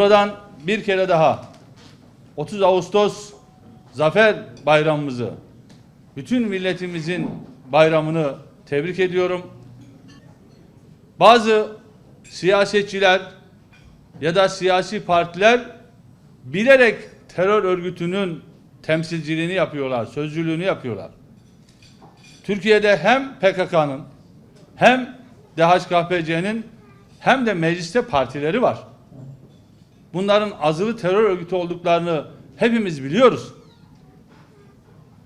Buradan bir kere daha 30 Ağustos Zafer Bayramımızı, bütün milletimizin bayramını tebrik ediyorum. Bazı siyasetçiler ya da siyasi partiler bilerek terör örgütünün temsilciliğini yapıyorlar, sözcülüğünü yapıyorlar. Türkiye'de hem PKK'nın hem DHKPC'nin hem de mecliste partileri var. Bunların azılı terör örgütü olduklarını hepimiz biliyoruz.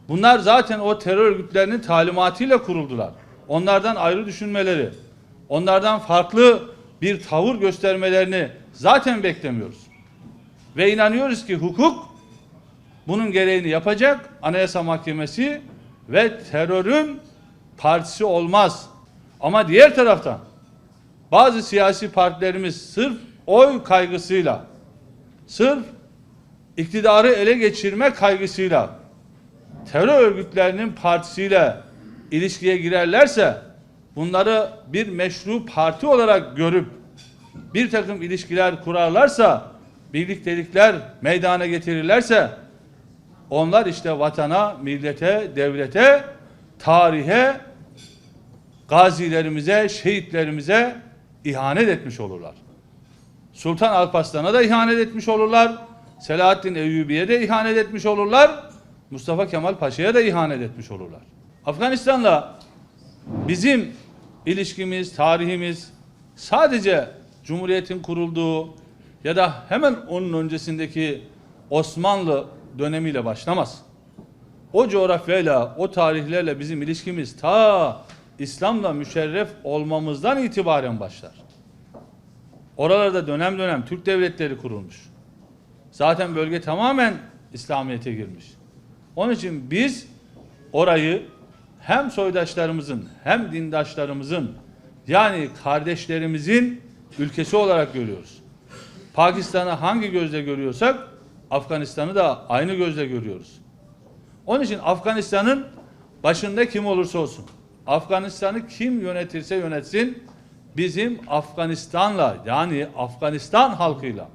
Bunlar zaten o terör örgütlerinin talimatıyla kuruldular. Onlardan ayrı düşünmeleri, onlardan farklı bir tavır göstermelerini zaten beklemiyoruz. Ve inanıyoruz ki hukuk bunun gereğini yapacak. Anayasa Mahkemesi ve terörün partisi olmaz. Ama diğer taraftan bazı siyasi partilerimiz sırf oy kaygısıyla, sırf iktidarı ele geçirme kaygısıyla terör örgütlerinin partisiyle ilişkiye girerlerse bunları bir meşru parti olarak görüp bir takım ilişkiler kurarlarsa birliktelikler meydana getirirlerse onlar işte vatana, millete, devlete, tarihe, gazilerimize, şehitlerimize ihanet etmiş olurlar. Sultan Alparslan'a da ihanet etmiş olurlar. Selahaddin Eyyubi'ye de ihanet etmiş olurlar. Mustafa Kemal Paşa'ya da ihanet etmiş olurlar. Afganistan'la bizim ilişkimiz, tarihimiz sadece Cumhuriyet'in kurulduğu ya da hemen onun öncesindeki Osmanlı dönemiyle başlamaz. O coğrafyayla, o tarihlerle bizim ilişkimiz ta İslam'la müşerref olmamızdan itibaren başlar. Oralarda dönem dönem Türk devletleri kurulmuş. Zaten bölge tamamen İslamiyet'e girmiş. Onun için biz orayı hem soydaşlarımızın hem dindaşlarımızın yani kardeşlerimizin ülkesi olarak görüyoruz. Pakistan'ı hangi gözle görüyorsak Afganistan'ı da aynı gözle görüyoruz. Onun için Afganistan'ın başında kim olursa olsun, Afganistan'ı kim yönetirse yönetsin, bizim Afganistan'la yani Afganistan halkıyla,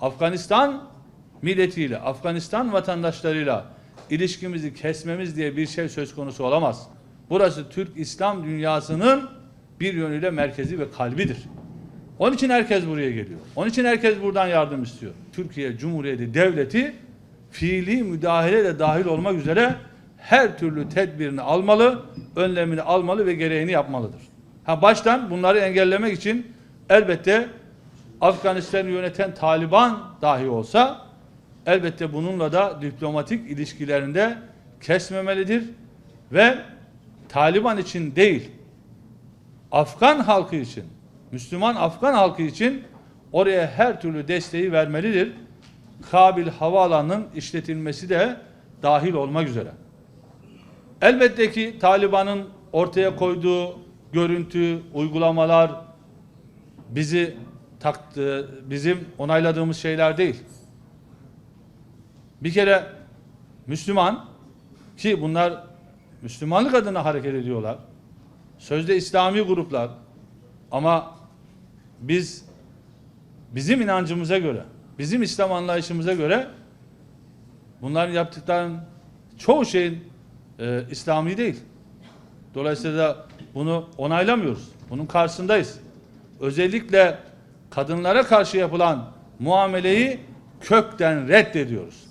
Afganistan milletiyle, Afganistan vatandaşlarıyla ilişkimizi kesmemiz diye bir şey söz konusu olamaz. Burası Türk İslam dünyasının bir yönüyle merkezi ve kalbidir. Onun için herkes buraya geliyor. Onun için herkes buradan yardım istiyor. Türkiye Cumhuriyeti Devleti fiili müdahale de dahil olmak üzere her türlü tedbirini almalı, önlemini almalı ve gereğini yapmalıdır. Ha baştan bunları engellemek için elbette Afganistan'ı yöneten Taliban dahi olsa elbette bununla da diplomatik ilişkilerinde kesmemelidir ve Taliban için değil Afgan halkı için Müslüman Afgan halkı için oraya her türlü desteği vermelidir. Kabil havaalanının işletilmesi de dahil olmak üzere. Elbette ki Taliban'ın ortaya koyduğu görüntü, uygulamalar bizi taktı, bizim onayladığımız şeyler değil. Bir kere Müslüman ki bunlar Müslümanlık adına hareket ediyorlar. Sözde İslami gruplar ama biz bizim inancımıza göre, bizim İslam anlayışımıza göre bunların yaptıklarının çoğu şeyin e, İslami değil. Dolayısıyla bunu onaylamıyoruz. Bunun karşısındayız. Özellikle kadınlara karşı yapılan muameleyi kökten reddediyoruz.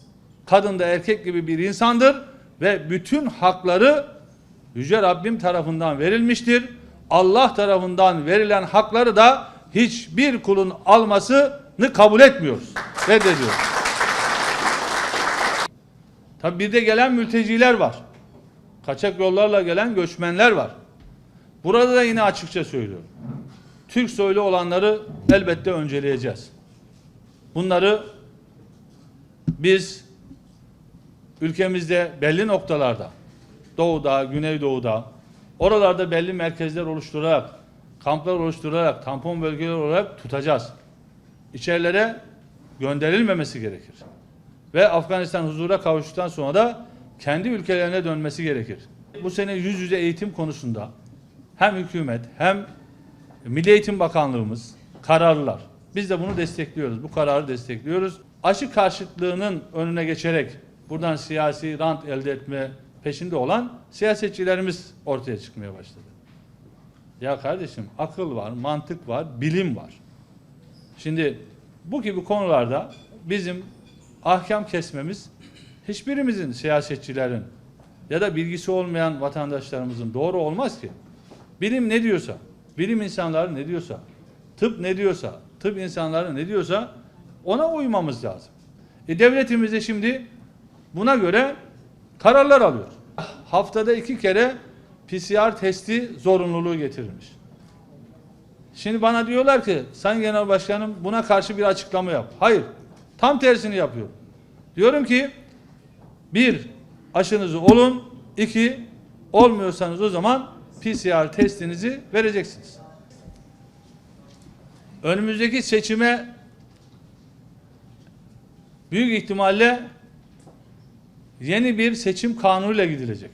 Kadın da erkek gibi bir insandır ve bütün hakları Yüce Rabbim tarafından verilmiştir. Allah tarafından verilen hakları da hiçbir kulun almasını kabul etmiyoruz. Reddediyoruz. Tabi bir de gelen mülteciler var. Kaçak yollarla gelen göçmenler var. Burada da yine açıkça söylüyorum. Türk soylu olanları elbette önceleyeceğiz. Bunları biz ülkemizde belli noktalarda doğuda, güneydoğuda oralarda belli merkezler oluşturarak kamplar oluşturarak tampon bölgeler olarak tutacağız. İçerilere gönderilmemesi gerekir. Ve Afganistan huzura kavuştuktan sonra da kendi ülkelerine dönmesi gerekir. Bu sene yüz yüze eğitim konusunda hem hükümet hem Milli Eğitim Bakanlığımız kararlılar. Biz de bunu destekliyoruz. Bu kararı destekliyoruz. Aşı karşıtlığının önüne geçerek buradan siyasi rant elde etme peşinde olan siyasetçilerimiz ortaya çıkmaya başladı. Ya kardeşim akıl var, mantık var, bilim var. Şimdi bu gibi konularda bizim ahkam kesmemiz hiçbirimizin siyasetçilerin ya da bilgisi olmayan vatandaşlarımızın doğru olmaz ki. Bilim ne diyorsa, bilim insanları ne diyorsa, tıp ne diyorsa, tıp insanları ne diyorsa ona uymamız lazım. E devletimiz de şimdi buna göre kararlar alıyor. Haftada iki kere PCR testi zorunluluğu getirilmiş. Şimdi bana diyorlar ki Sayın Genel Başkanım buna karşı bir açıklama yap. Hayır. Tam tersini yapıyor. Diyorum ki bir aşınızı olun. iki olmuyorsanız o zaman PCR testinizi vereceksiniz. Önümüzdeki seçime büyük ihtimalle yeni bir seçim kanunuyla gidilecek.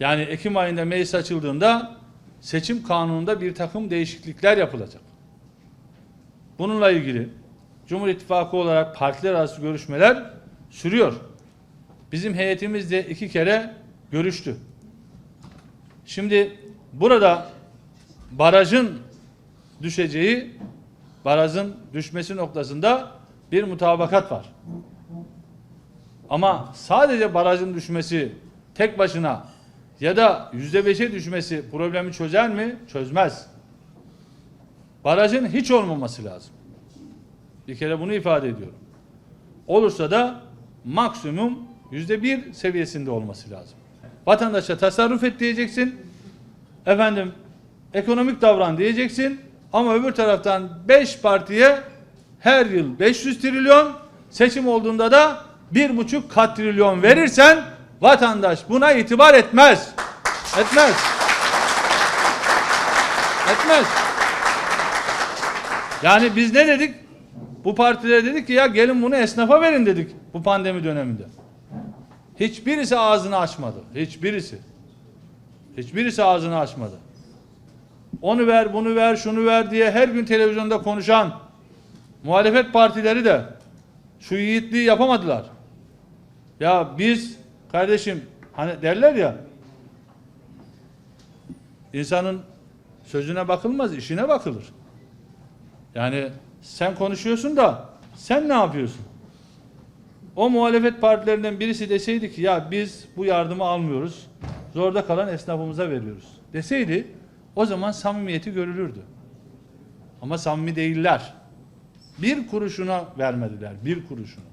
Yani Ekim ayında meclis açıldığında seçim kanununda bir takım değişiklikler yapılacak. Bununla ilgili Cumhur İttifakı olarak partiler arası görüşmeler sürüyor. Bizim heyetimiz de iki kere görüştü. Şimdi burada barajın düşeceği, barajın düşmesi noktasında bir mutabakat var. Ama sadece barajın düşmesi tek başına ya da yüzde beşe düşmesi problemi çözer mi? Çözmez. Barajın hiç olmaması lazım. Bir kere bunu ifade ediyorum. Olursa da maksimum yüzde bir seviyesinde olması lazım. Vatandaşa tasarruf et diyeceksin. Efendim ekonomik davran diyeceksin. Ama öbür taraftan beş partiye her yıl 500 trilyon seçim olduğunda da bir buçuk katrilyon verirsen vatandaş buna itibar etmez. Etmez. Etmez. Yani biz ne dedik? Bu partilere dedik ki ya gelin bunu esnafa verin dedik bu pandemi döneminde. Hiçbirisi ağzını açmadı. Hiçbirisi. Hiçbirisi ağzını açmadı. Onu ver, bunu ver, şunu ver diye her gün televizyonda konuşan muhalefet partileri de şu yiğitliği yapamadılar. Ya biz kardeşim hani derler ya insanın sözüne bakılmaz, işine bakılır. Yani sen konuşuyorsun da sen ne yapıyorsun? O muhalefet partilerinden birisi deseydi ki ya biz bu yardımı almıyoruz. Zorda kalan esnafımıza veriyoruz. Deseydi o zaman samimiyeti görülürdü. Ama samimi değiller. Bir kuruşuna vermediler. Bir kuruşunu.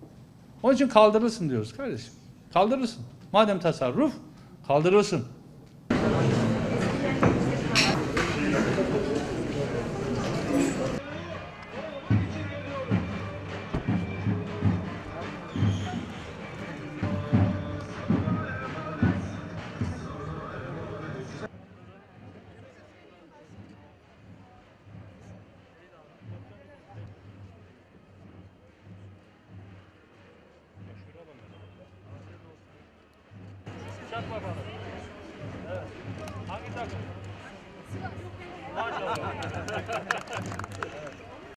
Onun için kaldırılsın diyoruz kardeşim. Kaldırılsın. Madem tasarruf kaldırılsın. Çak bakalım. Evet. Hangi takım? Maşallah.